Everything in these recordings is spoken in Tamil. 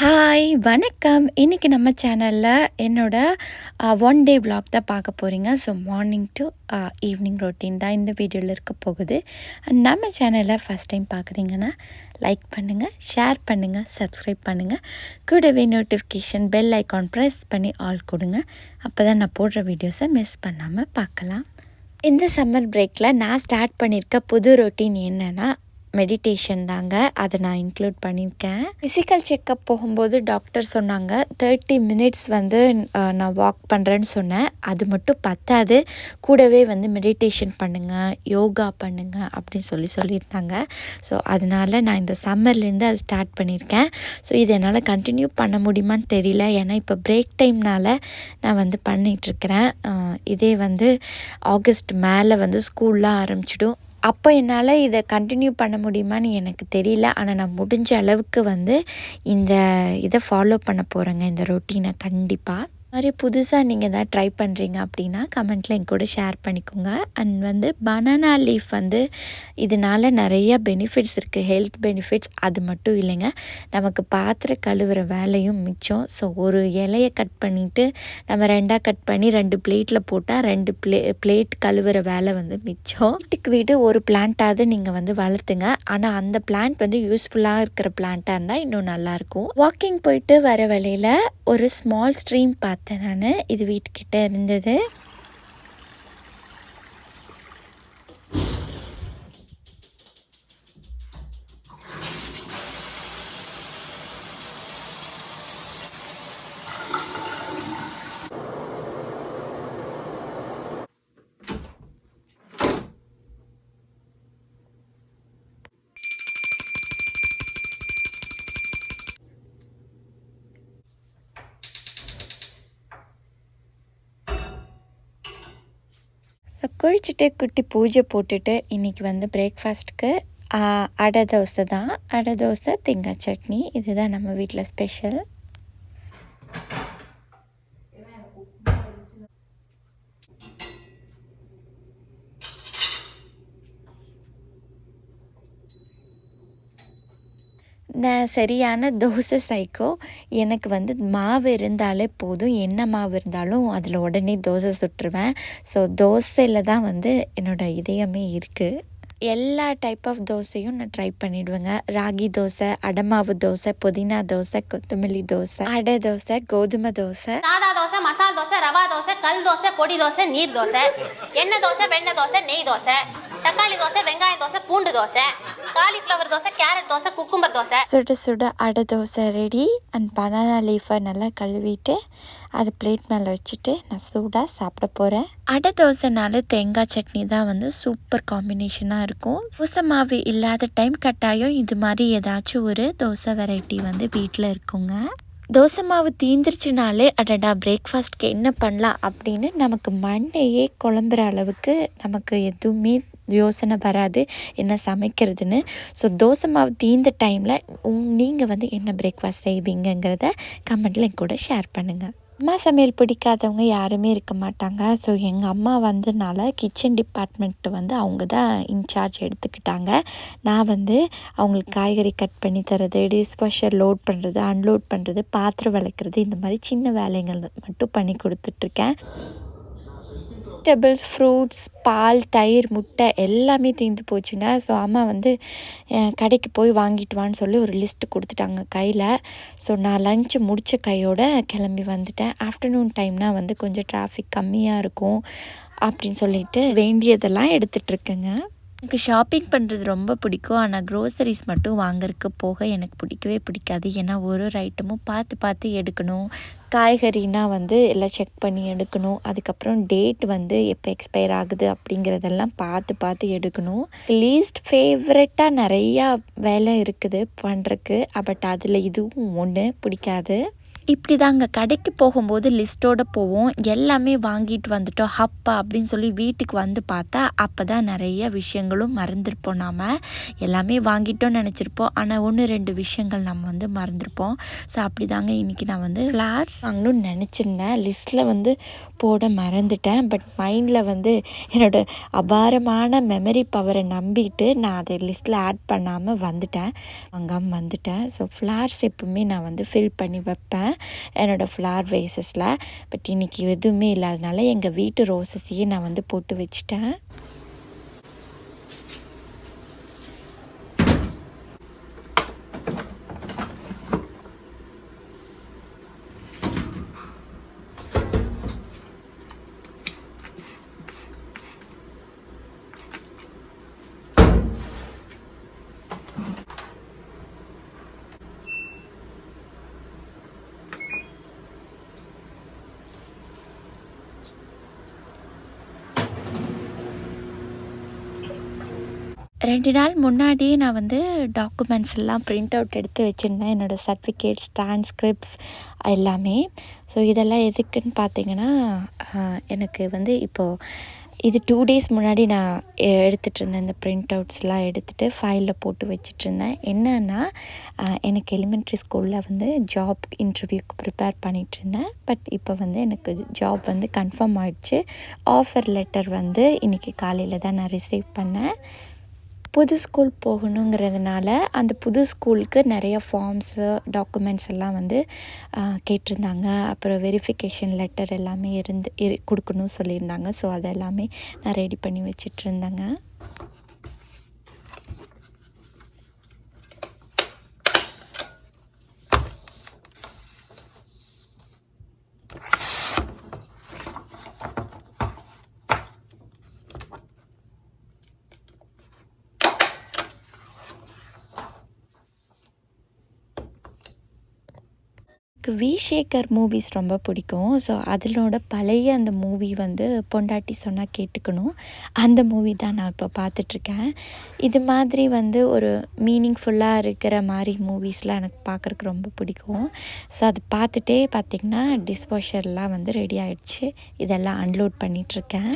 ஹாய் வணக்கம். இன்றைக்கி நம்ம சேனலில் என்னோடய ஒன் டே vlog தான் பார்க்க போகிறீங்க so morning to evening routine தான் இந்த வீடியோவில் இருக்க போகுது. அண்ட் நம்ம சேனலை ஃபஸ்ட் டைம் பார்க்குறீங்கன்னா லைக் பண்ணுங்கள் ஷேர் பண்ணுங்கள் சப்ஸ்கிரைப் பண்ணுங்கள் கூடவே நோட்டிஃபிகேஷன் பெல் ஐக்கான் ப்ரெஸ் பண்ணி ஆல் கொடுங்க. அப்போ தான் நான் போடுற வீடியோஸை மிஸ் பண்ணாமல் பார்க்கலாம். இந்த சம்மர் பிரேக்கில் நான் ஸ்டார்ட் பண்ணியிருக்க புது ரொட்டீன் என்னென்னா மெடிடேஷன் தாங்க. அதை நான் இன்க்ளூட் பண்ணியிருக்கேன். ஃபிசிக்கல் செக்கப் போகும்போது டாக்டர் சொன்னாங்க தேர்ட்டி மினிட்ஸ் வந்து நான் வாக் பண்ணுறேன்னு சொன்னேன். அது மட்டும் பத்தாது. கூடவே வந்து மெடிடேஷன் பண்ணுங்கள் யோகா பண்ணுங்கள் அப்படின்னு சொல்லி சொல்லியிருந்தாங்க. ஸோ அதனால நான் இந்த சம்மர்லேருந்து அதை ஸ்டார்ட் பண்ணியிருக்கேன். ஸோ இது என்னால் கண்டினியூ பண்ண முடியுமான்னு தெரியல. ஏன்னா இப்போ பிரேக் டைம்னால் நான் வந்து பண்ணிகிட்ருக்கிறேன் இதே வந்து ஆகஸ்ட் மேலே வந்து ஸ்கூல்லாம் ஆரம்பிச்சிடும். அப்போ என்னால் இதை கண்டினியூ பண்ண முடியுமான்னு எனக்கு தெரியல. ஆனால் நான் முடிஞ்ச அளவுக்கு வந்து இந்த இதை ஃபாலோ பண்ண போகிறேங்க இந்த ரொட்டீனை கண்டிப்பாக மாதிரி புதுசாக நீங்கள் எதாவது ட்ரை பண்ணுறீங்க அப்படின்னா கமெண்ட்டில் என் கூட ஷேர் பண்ணிக்கோங்க. அண்ட் வந்து பனானா லீஃப் வந்து இதனால நிறைய பெனிஃபிட்ஸ் இருக்குது ஹெல்த் பெனிஃபிட்ஸ் அது மட்டும் இல்லைங்க. நமக்கு பாத்திரம் கழுவுற வேலையும் மிச்சம். ஸோ ஒரு இலையை கட் பண்ணிவிட்டு நம்ம ரெண்டாக கட் பண்ணி ரெண்டு பிளேட்டில் போட்டால் ரெண்டு பிளே பிளேட் கழுவுற வேலை வந்து மிச்சம். வீட்டுக்கு வீடு ஒரு பிளான்ட்டாவது நீங்கள் வந்து வளர்த்துங்க. ஆனால் அந்த பிளான்ட் வந்து யூஸ்ஃபுல்லாக இருக்கிற பிளான்ட்டாக இருந்தால் இன்னும் நல்லாயிருக்கும் வாக்கிங் போயிட்டு வர வழியில் ஒரு ஸ்மால் ஸ்ட்ரீம் பார்த்தேன் நான். இது வீட்டுக்கிட்ட இருந்தது ஸோ குளிச்சுட்டு குட்டி பூஜை போட்டுட்டு இன்றைக்கி வந்து பிரேக்ஃபாஸ்ட்டுக்கு அடை தோசை தான். அடை தோசை தேங்காய் சட்னி. இதுதான் நம்ம வீட்டில் ஸ்பெஷல் நான் சரியான தோசை சைக்கோ எனக்கு வந்து மாவு இருந்தாலே போதும். என்ன மாவு இருந்தாலும் அதில் உடனே தோசை சுட்டுருவேன். ஸோ தோசையில் தான் வந்து என்னோட இதயமே இருக்குது எல்லா டைப் ஆஃப் தோசையும் நான் ட்ரை பண்ணிடுவேங்க. ராகி தோசை அடமாவு தோசை புதினா தோசை கொத்தமல்லி தோசை அடை தோசை கோதுமை தோசை. சாதா தோசை மசால் தோசை ரவா தோசை கல் தோசை பொடி தோசை நீர் தோசை எண்ணெய் தோசை வெண்ணெய் தோசை நெய் தோசை. தக்காளி தோசை வெங்காய தோசை பூண்டு dosa cauliflower dosa carrot dosa cucumber dosa. சுட சுட adai dosa ready and banana லீஃபை நல்லா கழுவிட்டு அது பிளேட் மேலே வச்சுட்டு நான் சூடாக சாப்பிட போகிறேன் அடை தோசைனால தேங்காய் சட்னி தான் வந்து சூப்பர் காம்பினேஷனாக இருக்கும். தோசை மாவு இல்லாத டைம் கட்டாயம் இது மாதிரி ஏதாச்சும் ஒரு தோசை வெரைட்டி வந்து வீட்டில் இருக்குங்க. தோசை மாவு தீந்துருச்சுனாலே அடடா பிரேக்ஃபாஸ்ட்க்கு என்ன பண்ணலாம் அப்படின்னு நமக்கு மண்டையே குழம்புற அளவுக்கு நமக்கு எதுவுமே யோசனை வராது என்ன சமைக்கிறதுன்னு. ஸோ தோசை மாவு தீந்த டைமில் உங் நீங்கள் வந்து என்ன பிரேக்ஃபாஸ்ட் செய்வீங்கங்கிறத கமெண்ட்டில் என் கூட ஷேர் பண்ணுங்கள் அம்மா சமையல் பிடிக்காதவங்க யாருமே இருக்க மாட்டாங்க. ஸோ எங்கள் அம்மா வந்தனால கிச்சன் டிபார்ட்மெண்ட் வந்து அவங்க தான் இன்சார்ஜ் எடுத்துக்கிட்டாங்க. நான் வந்து அவங்களுக்கு காய்கறி கட் பண்ணி தரது டிஷ்வாஷர் லோட் பண்ணுறது அன்லோட் பண்ணுறது பாத்திரம் விளக்குறது இந்த மாதிரி சின்ன வேலைகள் மட்டும் பண்ணி கொடுத்துட்ருக்கேன் வெஜிடபிள்ஸ் ஃப்ரூட்ஸ் பால் தயிர் முட்டை எல்லாமே தீர்ந்து போச்சுங்க. ஸோ அம்மா வந்து கடைக்கு போய் வாங்கிட்டு வான்னு சொல்லி ஒரு லிஸ்ட்டு கொடுத்துட்டாங்க கையில். ஸோ நான் லஞ்சு முடித்த கையோட கிளம்பி வந்துட்டேன். ஆஃப்டர்நூன் டைம்னால் வந்து கொஞ்சம் டிராஃபிக் கம்மியாக இருக்கும் அப்படின்னு சொல்லிட்டு வேண்டியதெல்லாம் எடுத்துகிட்ருக்கேங்க எனக்கு ஷாப்பிங் பண்ணுறது ரொம்ப பிடிக்கும். ஆனால் க்ரோசரிஸ் மட்டும் வாங்குறதுக்கு போக எனக்கு பிடிக்கவே பிடிக்காது. ஏன்னா ஒரு ஒரு ஐட்டமும் பார்த்து பார்த்து எடுக்கணும். காய்கறினா வந்து எல்லாம் செக் பண்ணி எடுக்கணும். அதுக்கப்புறம் டேட் வந்து எப்போ எக்ஸ்பயர் ஆகுது அப்படிங்கிறதெல்லாம் பார்த்து பார்த்து எடுக்கணும். லீஸ்ட் ஃபேவரட்டாக நிறையா வேலை இருக்குது பண்ணுறக்கு பட் அதில் இதுவும் ஒன்று பிடிக்காது. இப்படி தாங்க கடைக்கு போகும்போது லிஸ்ட்டோட போவோம். எல்லாமே வாங்கிட்டு வந்துட்டோம். ஹப்பா அப்படின்னு சொல்லி வீட்டுக்கு வந்து பார்த்தா அப்போ தான் நிறைய விஷயங்களும் மறந்துருப்போம் நாம். எல்லாமே வாங்கிட்டோம்னு நினச்சிருப்போம். ஆனால் ஒன்று ரெண்டு விஷயங்கள் நம்ம வந்து மறந்துருப்போம். ஸோ அப்படி தாங்க இன்றைக்கி நான் வந்து ஃப்ளார்ஸ் வாங்கணும்னு நினச்சிருந்தேன். லிஸ்ட்டில் வந்து போட மறந்துட்டேன். பட் மைண்டில் வந்து என்னோட அபாரமான மெமரி பவரை நம்பிட்டு நான் அதை லிஸ்ட்டில் ஆட் பண்ணாமல் வந்துட்டேன். வாங்காமல் வந்துட்டேன். ஸோ ஃப்ளார்ஸ் எப்பவுமே நான் வந்து ஃபில் பண்ணி வைப்பேன். என்னோடய ஃப்ளார் வேசஸில் பட் இன்றைக்கி எதுவுமே இல்லாதனால எங்கள் வீட்டு ரோசஸையே நான் வந்து போட்டு வச்சுட்டேன். ரெண்டு நாள் முன்னாடியே நான் வந்து டாக்குமெண்ட்ஸ் எல்லாம் பிரிண்ட் அவுட் எடுத்து வச்சுருந்தேன். என்னோடய சர்டிஃபிகேட்ஸ் டிரான்ஸ்கிரிப்ட்ஸ் எல்லாமே. ஸோ இதெல்லாம் எதுக்குன்னு பார்த்தீங்கன்னா எனக்கு வந்து இப்போது இது டூ டேஸ் முன்னாடி நான் எ- இருந்தேன் இந்த பிரிண்ட் அவுட்ஸ்லாம் எடுத்துகிட்டு ஃபைலில் போட்டு வச்சிட்டு இருந்தேன். என்னன்னா எனக்கு எலிமெண்ட்ரி ஸ்கூலில் வந்து ஜாப் இன்டர்வியூக்கு ப்ரிப்பேர் பண்ணிகிட்டு இருந்தேன். பட் இப்போ வந்து எனக்கு ஜாப் வந்து கன்ஃபார்ம் ஆயிடுச்சு. ஆஃபர் லெட்டர் வந்து இன்றைக்கி காலையில் தான் நான் ரிசீவ் பண்ணேன். புது ஸ்கூல் போகணுங்கிறதுனால அந்த புது ஸ்கூலுக்கு நிறைய ஃபார்ம்ஸு டாக்குமெண்ட்ஸ் எல்லாம் வந்து கேட்டிருந்தாங்க. அப்புறம் வெரிஃபிகேஷன் லெட்டர் எல்லாமே இருந்து இரு கொடுக்கணும் சொல்லியிருந்தாங்க. ஸோ அதெல்லாமே நான் ரெடி பண்ணி வச்சிட்டு எனக்கு வி சேகர் மூவிஸ் ரொம்ப பிடிக்கும். ஸோ அதிலோட பழைய அந்த மூவி வந்து பொண்டாட்டி சொன்னால் கேட்டுக்கணும். அந்த மூவி தான் நான் இப்போ பார்த்துட்ருக்கேன். இது மாதிரி வந்து ஒரு மீனிங்ஃபுல்லாக இருக்கிற மாதிரி மூவிஸ்லாம் எனக்கு பார்க்குறக்கு ரொம்ப பிடிக்கும். ஸோ அது பார்த்துட்டே பார்த்திங்கன்னா டிஸ்வாஷர்லாம் வந்து ரெடி ஆகிடுச்சு இதெல்லாம் அன்லோட் பண்ணிகிட்ருக்கேன்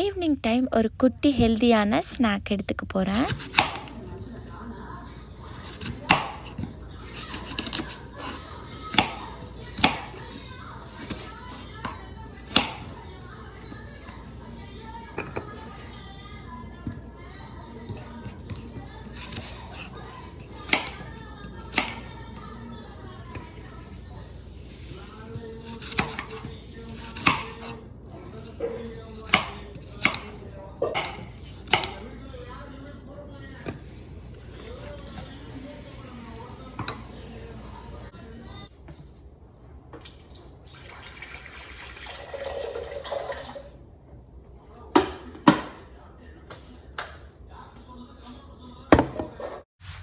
ஈவினிங் டைம் ஒரு குட்டி ஹெல்தியான ஸ்நாக் எடுத்துக்க போகிறேன்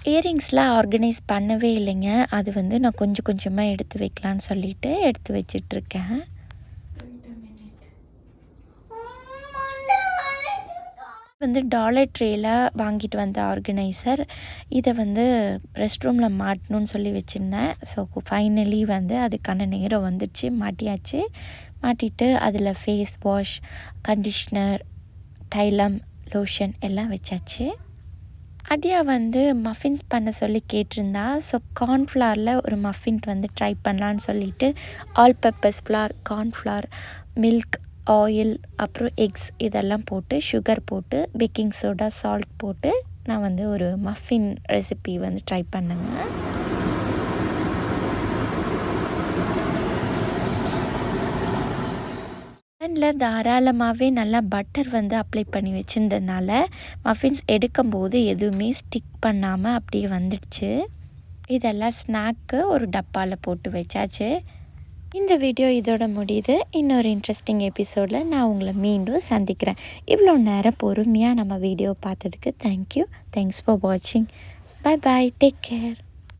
இயரிங்ஸ்லாம் ஆர்கனைஸ் பண்ணவே இல்லைங்க. அது வந்து நான் கொஞ்சம் கொஞ்சமாக எடுத்து வைக்கலான்னு சொல்லிட்டு எடுத்து வச்சிட்ருக்கேன். வந்து டாலர் ட்ரேயில் வாங்கிட்டு வந்த ஆர்கனைசர் இதை வந்து ரெஸ்ட் ரூமில் மாட்டணும்னு சொல்லி வச்சுருந்தேன். ஸோ ஃபைனலி வந்து அதுக்கான நேரம் வந்துடுச்சு மாட்டியாச்சு. மாட்டிட்டு அதில் ஃபேஸ் வாஷ் கண்டிஷ்னர் தைலம் லோஷன் எல்லாம் வச்சாச்சு. அதியா வந்து மஃபின்ஸ் பண்ண சொல்லி கேட்டிருந்தா ஸோ கார்ன்ஃப்ளவரில் ஒரு மஃபின் வந்து ட்ரை பண்ணலான்னு சொல்லிட்டு all purpose flour cornflour milk oil அப்புறம் எக்ஸ் இதெல்லாம் போட்டு சுகர் போட்டு பேக்கிங் சோடா சால்ட் போட்டு நான் வந்து ஒரு மஃபின் ரெசிபி வந்து ட்ரை பண்ணேங்க. பேனில் தாராளமாகவே நல்லா பட்டர் வந்து அப்ளை பண்ணி வச்சுருந்ததுனால மஃபின்ஸ் எடுக்கும்போது எதுவுமே ஸ்டிக் பண்ணாமல் அப்படியே வந்துடுச்சு. இதெல்லாம் ஸ்நாக்கு ஒரு டப்பாவில் போட்டு வச்சாச்சு. இந்த வீடியோ இதோட முடியுது. இன்னொரு இன்ட்ரெஸ்டிங் எபிசோடில் நான் உங்களை மீண்டும் சந்திக்கிறேன். இவ்வளோ நேரம் பொறுமையாக நம்ம வீடியோ பார்த்ததுக்கு தேங்க்யூ தேங்க்ஸ் ஃபார் வாட்சிங் பை பாய் டேக் கேர்